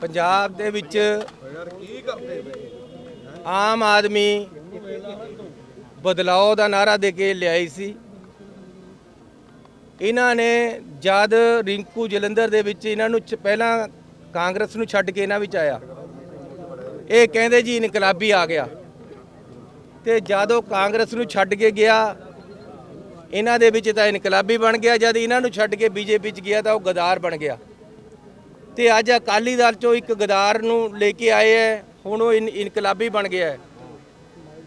ਪੰਜਾਬ ਦੇ ਵਿੱਚ ਆਮ ਆਦਮੀ ਬਦਲਾਅ ਦਾ ਨਾਰਾ ਦੇ ਕੇ ਲਿਆਈ ਸੀ। ਇਹਨਾਂ ਨੇ ਜਦ ਰਿੰਕੂ ਜਲੰਧਰ ਦੇ ਵਿੱਚ ਇਹਨਾਂ ਨੂੰ ਪਹਿਲਾਂ ਕਾਂਗਰਸ ਨੂੰ ਛੱਡ ਕੇ ਇਹਨਾਂ ਵਿੱਚ ਆਇਆ, ਇਹ ਕਹਿੰਦੇ ਜੀ ਇਨਕਲਾਬੀ ਆ ਗਿਆ। ਤੇ ਜਦੋਂ ਕਾਂਗਰਸ ਨੂੰ ਛੱਡ ਕੇ ਗਿਆ, ਇਹਨਾਂ ਦੇ ਵਿੱਚ ਤਾਂ ਇਨਕਲਾਬੀ ਬਣ ਗਿਆ, ਜਦ ਇਹਨਾਂ ਨੂੰ ਛੱਡ ਕੇ ਬੀਜੇਪੀ ਚ ਗਿਆ ਤਾਂ ਉਹ ਗਦਾਰ ਬਣ ਗਿਆ। ਤੇ ਅੱਜ ਅਕਾਲੀ ਦਲ ਚੋਂ ਇੱਕ ਗਦਾਰ ਨੂੰ ਲੈ ਕੇ ਆਏ ਹੈ, ਹੁਣ ਉਹ ਇਨ- ਇਨਕਲਾਬੀ ਬਣ ਗਿਆ ਹੈ।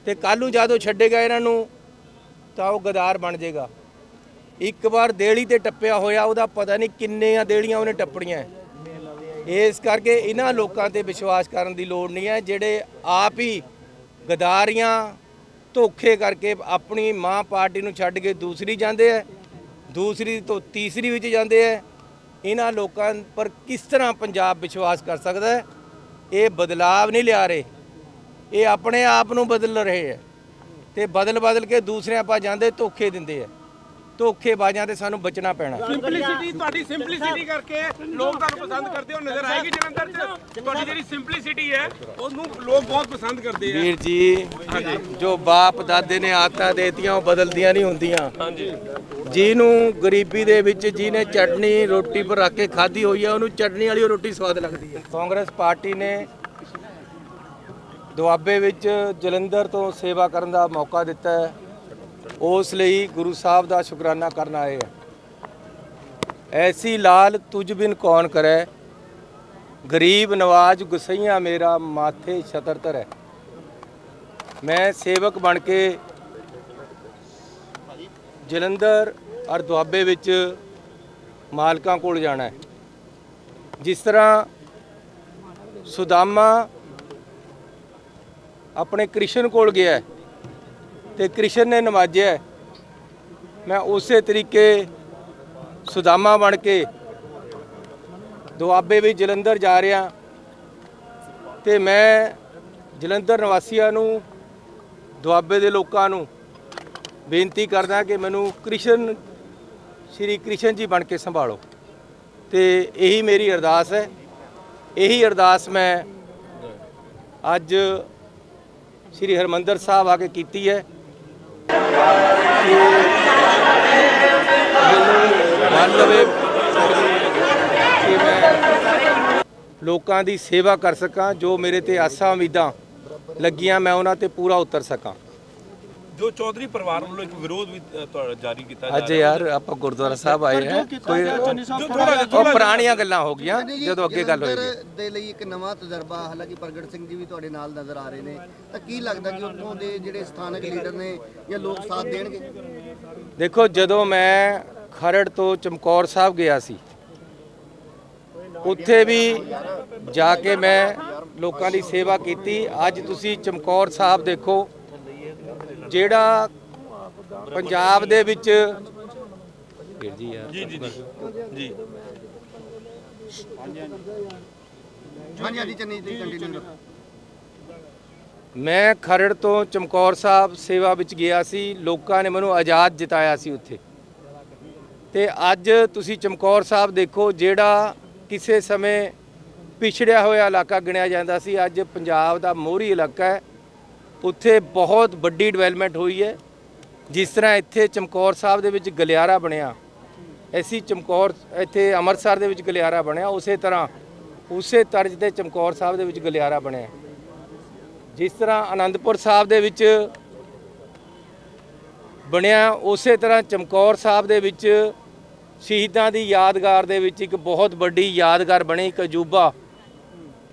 ਤੇ ਕੱਲ ਨੂੰ ਜਦੋਂ ਛੱਡੇਗਾ ਇਹਨਾਂ ਨੂੰ, ਤਾਂ ਉਹ ਗਦਾਰ ਬਣ ਜਾਏਗਾ। ਇੱਕ ਵਾਰ ਦੇਲੀ ਤੇ ਟੱਪਿਆ ਹੋਇਆ, ਉਹਦਾ ਪਤਾ ਨਹੀਂ ਕਿੰਨੀਆਂ ਦੇਲੀਆਂ ਉਹਨੇ ਟੱਪਣੀਆਂ ਇਸ ਕਰਕੇ ਇਹਨਾਂ ਲੋਕਾਂ ਤੇ ਵਿਸ਼ਵਾਸ ਕਰਨ ਦੀ ਲੋੜ ਨਹੀਂ ਹੈ, ਜਿਹੜੇ ਆਪ ਹੀ ਗਦਾਰੀਆਂ ਧੋਖੇ ਕਰਕੇ ਆਪਣੀ ਮਾਂ ਪਾਰਟੀ ਨੂੰ ਛੱਡ ਕੇ ਦੂਸਰੀ ਜਾਂਦੇ ਹੈ, ਦੂਸਰੀ ਤੋਂ ਤੀਸਰੀ ਵਿੱਚ ਜਾਂਦੇ ਹੈ। ਇਹਨਾਂ ਲੋਕਾਂ ਪਰ ਕਿਸ ਤਰ੍ਹਾਂ ਪੰਜਾਬ ਵਿਸ਼ਵਾਸ ਕਰ ਸਕਦਾ ਹੈ? ਇਹ ਬਦਲਾਵ ਨਹੀਂ ਲਿਆ ਰਹੇ। ਇਹ ਆਪਣੇ ਆਪ ਨੂੰ ਬਦਲ ਰਹੇ ਹੈ। ਤੇ ਬਦਲ ਬਦਲ ਕੇ ਦੂਸਰਿਆਂ ਪਾ ਜਾਂਦੇ ਧੋਖੇ ਦਿੰਦੇ ਹੈ। ਧੋਖੇਬਾਜ਼ਾਂ ਤੇ ਸਾਨੂੰ ਬਚਣਾ ਪੈਣਾ। ਸਿੰਪਲੀਸਿਟੀ ਤੁਹਾਡੀ ਸਿੰਪਲੀਸਿਟੀ ਕਰਕੇ ਲੋਕ ਤੁਹਾਨੂੰ ਪਸੰਦ ਕਰਦੇ ਹੋ ਨਜ਼ਰ ਆਏਗੀ ਜਲੰਧਰ 'ਚ। ਤੁਹਾਡੀ ਜਿਹੜੀ ਸਿੰਪਲੀਸਿਟੀ ਹੈ ਉਹਨੂੰ ਲੋਕ ਬਹੁਤ ਪਸੰਦ ਕਰਦੇ ਆ। ਵੀਰ ਜੀ ਜੋ ਬਾਪ ਦਾਦੇ ਨੇ ਆਦਤਾਂ ਦੇਤੀਆਂ ਉਹ ਬਦਲਦੀਆਂ ਨਹੀਂ ਹੁੰਦੀਆਂ। ਹਾਂਜੀ। ਜਿਹਨੂੰ ਗਰੀਬੀ ਦੇ ਵਿੱਚ ਜਿਹਨੇ ਚਟਨੀ, ਰੋਟੀ ਪਰ ਰੱਖ ਕੇ ਖਾਧੀ ਹੋਈ ਹੈ ਉਹਨੂੰ ਚਟਨੀ ਵਾਲੀ ਰੋਟੀ ਸਵਾਦ ਲੱਗਦੀ ਹੈ ਕਾਂਗਰਸ ਪਾਰਟੀ ਨੇ ਦੁਆਬੇ ਵਿੱਚ ਜਲੰਧਰ ਤੋਂ ਸੇਵਾ ਕਰਨ ਦਾ ਮੌਕਾ ਦਿੱਤਾ ਹੈ। ਉਸ ਲਈ ਗੁਰੂ ਸਾਹਿਬ ਦਾ ਸ਼ੁਕਰਾਨਾ ਕਰਨ ਆਏ ਹੈ ਐਸੀ ਲਾਲ ਤੁਝ ਬਿਨ ਕੌਣ ਕਰੈ? ਗਰੀਬ ਨਵਾਜ ਗੁਸਈਆ ਮੇਰਾ ਮਾਥੇ ਛਤਰ ਹੈ ਮੈਂ ਸੇਵਕ ਬਣ ਕੇ ਜਲੰਧਰ ਔਰ ਦੁਆਬੇ ਵਿੱਚ ਮਾਲਕਾਂ ਕੋਲ ਜਾਣਾ ਹੈ। ਜਿਸ ਤਰ੍ਹਾਂ ਸੁਦਾਮਾ ਆਪਣੇ ਕ੍ਰਿਸ਼ਨ ਕੋਲ ਗਿਆ ਹੈ ਤੇ ਕ੍ਰਿਸ਼ਨ ਨੇ ਨਵਾਜਿਆ ਮੈਂ ਉਸੇ ਤਰੀਕੇ ਸੁਦਾਮਾ ਬਣ ਕੇ ਦੁਆਬੇ ਵਿੱਚ ਜਲੰਧਰ ਜਾ ਰਿਹਾ ਤੇ ਮੈਂ ਜਲੰਧਰ ਨਿਵਾਸੀਆਂ ਨੂੰ, ਦੁਆਬੇ ਦੇ ਲੋਕਾਂ ਨੂੰ ਬੇਨਤੀ ਕਰਦਾ ਕਿ ਮੈਨੂੰ ਕ੍ਰਿਸ਼ਨ ਸ਼੍ਰੀ ਕ੍ਰਿਸ਼ਨ ਜੀ ਬਣ ਕੇ ਸੰਭਾਲੋ। ਤੇ ਇਹੀ ਮੇਰੀ ਅਰਦਾਸ ਹੈ। ਇਹੀ ਅਰਦਾਸ ਮੈਂ ਅੱਜ ਸ਼੍ਰੀ ਹਰਮੰਦਰ ਸਾਹਿਬ ਆ ਕੇ ਕੀਤੀ ਹੈ। ਕਿ ਮੈਨੂੰ ਮੰਨ ਲਵੇ ਕਿ ਮੈਂ ਲੋਕਾਂ ਦੀ ਸੇਵਾ ਕਰ ਸਕਾਂ, ਜੋ ਮੇਰੇ ਤੇ ਆਸਾਂ ਉਮੀਦਾਂ ਲੱਗੀਆਂ, ਮੈਂ ਉਹਨਾਂ ਤੇ ਪੂਰਾ ਉਤਰ ਸਕਾਂ। ਜੋ ਚੌਧਰੀ ਪਰਿਵਾਰ ਵੱਲੋਂ ਇੱਕ ਵਿਰੋਧ ਵੀ ਤੁਹਾਡਾ ਜਾਰੀ ਕੀਤਾ ਜਾ ਅੱਜ ਯਾਰ ਆਪਾਂ ਗੁਰਦੁਆਰਾ ਸਾਹਿਬ ਆਏ ਹਾਂ ਕੋਈ ਉਹ ਪੁਰਾਣੀਆਂ ਗੱਲਾਂ ਹੋ ਗਈਆਂ ਜਦੋਂ ਅੱਗੇ ਗੱਲ ਹੋਏਗੀ ਜਲੰਧਰ ਦੇ ਲਈ ਇੱਕ ਨਵਾਂ ਤਜਰਬਾ ਹਾਲਾਂਕਿ ਪ੍ਰਗਟ ਸਿੰਘ ਜੀ ਵੀ ਤੁਹਾਡੇ ਨਾਲ ਨਜ਼ਰ ਆ ਰਹੇ ਨੇ ਤਾਂ ਕੀ ਲੱਗਦਾ ਕਿ ਉੱਥੋਂ ਦੇ ਜਿਹੜੇ ਸਥਾਨਕ ਲੀਡਰ ਨੇ ਜਾਂ ਲੋਕ ਸਾਥ ਦੇਣਗੇ? ਦੇਖੋ ਜਦੋਂ ਮੈਂ ਖਰੜ ਤੋਂ ਚਮਕੌਰ ਸਾਹਿਬ ਗਿਆ ਸੀ ਉੱਥੇ ਵੀ ਜਾ ਕੇ ਮੈਂ ਲੋਕਾਂ ਦੀ ਸੇਵਾ ਕੀਤੀ। ਅੱਜ ਤੁਸੀਂ ਚਮਕੌਰ ਸਾਹਿਬ ਦੇਖੋ ਜਿਹੜਾ ਪੰਜਾਬ ਦੇ ਵਿੱਚ ਵੀਰ ਜੀ ਯਾਰ ਜੀ ਜੀ। ਜੀ। ਜੀ ਹਾਂਜੀ। ਹਾਂਜੀ ਚੰਨੀ ਜੀ ਕੰਟੀਨਿਊ ਮੈਂ ਖਰੜ ਤੋਂ ਚਮਕੌਰ ਸਾਹਿਬ ਸੇਵਾ ਵਿੱਚ ਗਿਆ ਸੀ। ਲੋਕਾਂ ਨੇ ਮੈਨੂੰ ਆਜ਼ਾਦ ਜਿਤਾਇਆ ਸੀ ਉੱਥੇ। ਤੇ ਅੱਜ ਤੁਸੀਂ ਚਮਕੌਰ ਸਾਹਿਬ ਦੇਖੋ ਜਿਹੜਾ ਕਿਸੇ ਸਮੇਂ ਪਿਛੜਿਆ ਹੋਇਆ ਇਲਾਕਾ ਗਿਣਿਆ ਜਾਂਦਾ ਸੀ। ਅੱਜ ਪੰਜਾਬ ਦਾ ਮੋਹਰੀ ਇਲਾਕਾ ਹੈ। ਉੱਥੇ ਬਹੁਤ ਵੱਡੀ ਡਿਵੈਲਪਮੈਂਟ ਹੋਈ ਹੈ। ਜਿਸ ਤਰ੍ਹਾਂ ਇੱਥੇ ਚਮਕੌਰ ਸਾਹਿਬ ਦੇ ਵਿੱਚ ਗਲਿਆਰਾ ਬਣਿਆ, ਐਸੀ ਚਮਕੌਰ, ਇੱਥੇ ਅੰਮ੍ਰਿਤਸਰ ਦੇ ਵਿੱਚ ਗਲਿਆਰਾ ਬਣਿਆ, ਉਸੇ ਤਰ੍ਹਾਂ, ਉਸੇ ਤਰਜ਼ ਤੇ ਚਮਕੌਰ ਸਾਹਿਬ ਦੇ ਵਿੱਚ ਗਲਿਆਰਾ ਬਣਿਆ। ਜਿਸ ਤਰ੍ਹਾਂ ਆਨੰਦਪੁਰ ਸਾਹਿਬ ਦੇ ਵਿੱਚ ਬਣਿਆ, ਉਸੇ ਤਰ੍ਹਾਂ ਚਮਕੌਰ ਸਾਹਿਬ ਦੇ ਵਿੱਚ ਸ਼ਹੀਦਾਂ ਦੀ ਯਾਦਗਾਰ ਦੇ ਵਿੱਚ ਇੱਕ ਬਹੁਤ ਵੱਡੀ ਯਾਦਗਾਰ ਬਣੀ, ਇੱਕ ਅਜੂਬਾ,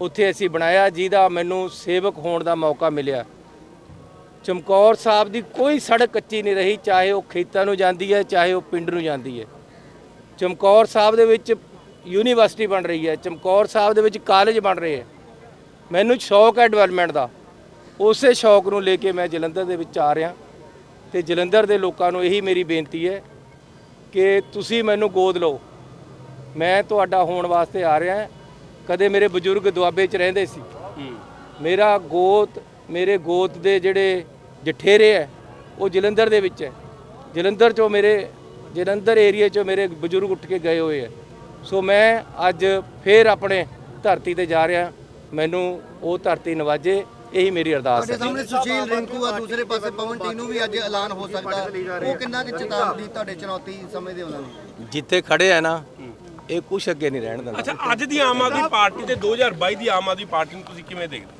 ਉੱਥੇ ਅਸੀਂ ਬਣਾਇਆ, ਜਿਹਦਾ ਮੈਨੂੰ ਸੇਵਕ ਹੋਣ ਦਾ ਮੌਕਾ ਮਿਲਿਆ। ਚਮਕੌਰ ਸਾਹਿਬ ਦੀ ਕੋਈ ਸੜਕ ਕੱਚੀ ਨਹੀਂ ਰਹੀ ਚਾਹੇ ਉਹ ਖੇਤਾਂ ਨੂੰ ਜਾਂਦੀ ਹੈ ਚਾਹੇ ਉਹ ਪਿੰਡ ਨੂੰ ਜਾਂਦੀ ਹੈ। ਚਮਕੌਰ ਸਾਹਿਬ ਦੇ ਵਿੱਚ ਯੂਨੀਵਰਸਿਟੀ ਬਣ ਰਹੀ ਹੈ ਚਮਕੌਰ ਸਾਹਿਬ ਦੇ ਵਿੱਚ ਕਾਲਜ ਬਣ ਰਹੇ ਹੈ। ਮੈਨੂੰ ਸ਼ੌਕ ਹੈ ਡਿਵੈਲਪਮੈਂਟ ਦਾ। ਉਸੇ ਸ਼ੌਕ ਨੂੰ ਲੈ ਕੇ ਮੈਂ ਜਲੰਧਰ ਦੇ ਵਿੱਚ ਆ ਰਿਹਾ ਤੇ ਜਲੰਧਰ ਦੇ ਲੋਕਾਂ ਨੂੰ ਇਹੀ ਮੇਰੀ ਬੇਨਤੀ ਹੈ ਕਿ ਤੁਸੀਂ ਮੈਨੂੰ ਗੋਦ ਲਓ। ਮੈਂ ਤੁਹਾਡਾ ਹੋਣ ਵਾਸਤੇ ਆ ਰਿਹਾ ਕਦੇ ਮੇਰੇ ਬਜ਼ੁਰਗ ਦੁਆਬੇ 'ਚ ਰਹਿੰਦੇ ਸੀ। ਮੇਰਾ ਗੋਤ ਮੇਰੇ ਗੋਤ ਦੇ ਜਿਹੜੇ ਜਠੇਰੇ ਹੈ ਉਹ ਜਲੰਧਰ ਦੇ ਵਿੱਚ ਹੈ। ਜਲੰਧਰ 'ਚੋਂ ਮੇਰੇ ਜਲੰਧਰ ਏਰੀਆ 'ਚੋਂ ਮੇਰੇ ਬਜ਼ੁਰਗ ਉੱਠ ਕੇ ਗਏ ਹੋਏ ਹੈ। ਸੋ ਮੈਂ ਅੱਜ ਫੇਰ ਆਪਣੇ ਧਰਤੀ ਤੇ ਜਾ ਰਿਹਾ। ਮੈਨੂੰ ਉਹ ਧਰਤੀ ਨਵਾਜੇ ਇਹੀ ਮੇਰੀ ਅਰਦਾਸ ਤੁਹਾਡੇ ਹੈ ਸਾਹਮਣੇ ਸੁਸ਼ੀਲ ਰਿੰਕੂ ਆ ਦੂਸਰੇ ਪਾਸੇ ਪਵਨ ਟੀਨੂ ਵੀ ਅੱਜ ਐਲਾਨ ਹੋ ਸਕਦਾ। ਉਹ ਕਿੰਨਾ ਕਿ ਚੇਤਾਵਨੀ ਤੁਹਾਡੇ ਚੁਣੌਤੀ ਸਮਝਦੇ ਉਹਨਾਂ ਨੂੰ? ਜਿੱਥੇ ਖੜੇ ਆ ਨਾ ਇਹ ਕੁਛ ਅੱਗੇ ਨਹੀਂ ਰਹਿਣ ਦਿੰਦਾ। ਅੱਛਾ ਅੱਜ ਦੀ ਆਮ ਆਦਮੀ ਪਾਰਟੀ ਤੇ 2022 ਦੀ ਆਮ ਆਦਮੀ ਪਾਰਟੀ ਨੂੰ ਤੁਸੀਂ ਕਿਵੇਂ ਦੇਖਦੇ?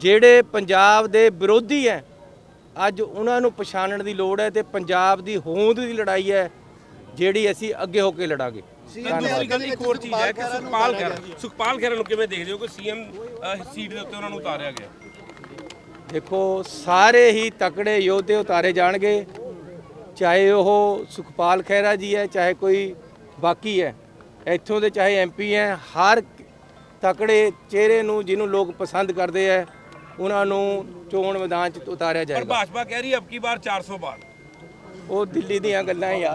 ਜਿਹੜੇ ਪੰਜਾਬ ਦੇ ਵਿਰੋਧੀ ਹੈ ਅੱਜ ਉਹਨਾਂ ਨੂੰ ਪਛਾਣਨ ਦੀ ਲੋੜ ਹੈ ਤੇ ਪੰਜਾਬ ਦੀ ਹੋਂਦ ਦੀ ਲੜਾਈ ਹੈ ਜਿਹੜੀ ਅਸੀਂ ਅੱਗੇ ਹੋ ਕੇ ਲੜਾਂਗੇ। ਦੂਸਰੀ ਗੱਲ ਇੱਕ ਹੋਰ ਚੀਜ਼ ਹੈ ਕਿ ਸੁਖਪਾਲ ਖਹਿਰਾ ਸੁਖਪਾਲ ਖਹਿਰਾ। ਨੂੰ ਕਿਵੇਂ ਦੇਖਦੇ ਹੋ ਕਿ ਸੀਐਮ ਸੀਟ ਦੇ ਉੱਤੇ ਉਹਨਾਂ ਨੂੰ ਉਤਾਰਿਆ ਗਿਆ? ਦੇਖੋ ਸਾਰੇ ਹੀ ਤਕੜੇ ਯੋਧੇ ਉਤਾਰੇ ਜਾਣਗੇ ਚਾਹੇ ਉਹ ਸੁਖਪਾਲ ਖਹਿਰਾ ਜੀ ਹੈ ਚਾਹੇ ਕੋਈ ਬਾਕੀ ਹੈ ਇੱਥੋਂ ਦੇ ਚਾਹੇ ਐਮਪੀ ਹੈ ਹਰ ਤਕੜੇ ਚਿਹਰੇ ਨੂੰ ਜਿਹਨੂੰ ਲੋਕ ਪਸੰਦ ਕਰਦੇ ਹੈ ਉਹਨਾਂ ਨੂੰ ਚੋਣ ਮੈਦਾਨ 'ਚ ਉਤਾਰਿਆ ਪਰ ਜਾਏਗਾ ਭਾਜਪਾ ਕਹਿ ਰਹੀ ਹੈ ਅਬ ਕੀ ਬਾਰ 400 ਬਾਰ ਉਹ ਦਿੱਲੀ ਦੀਆਂ ਗੱਲਾਂ ਆ।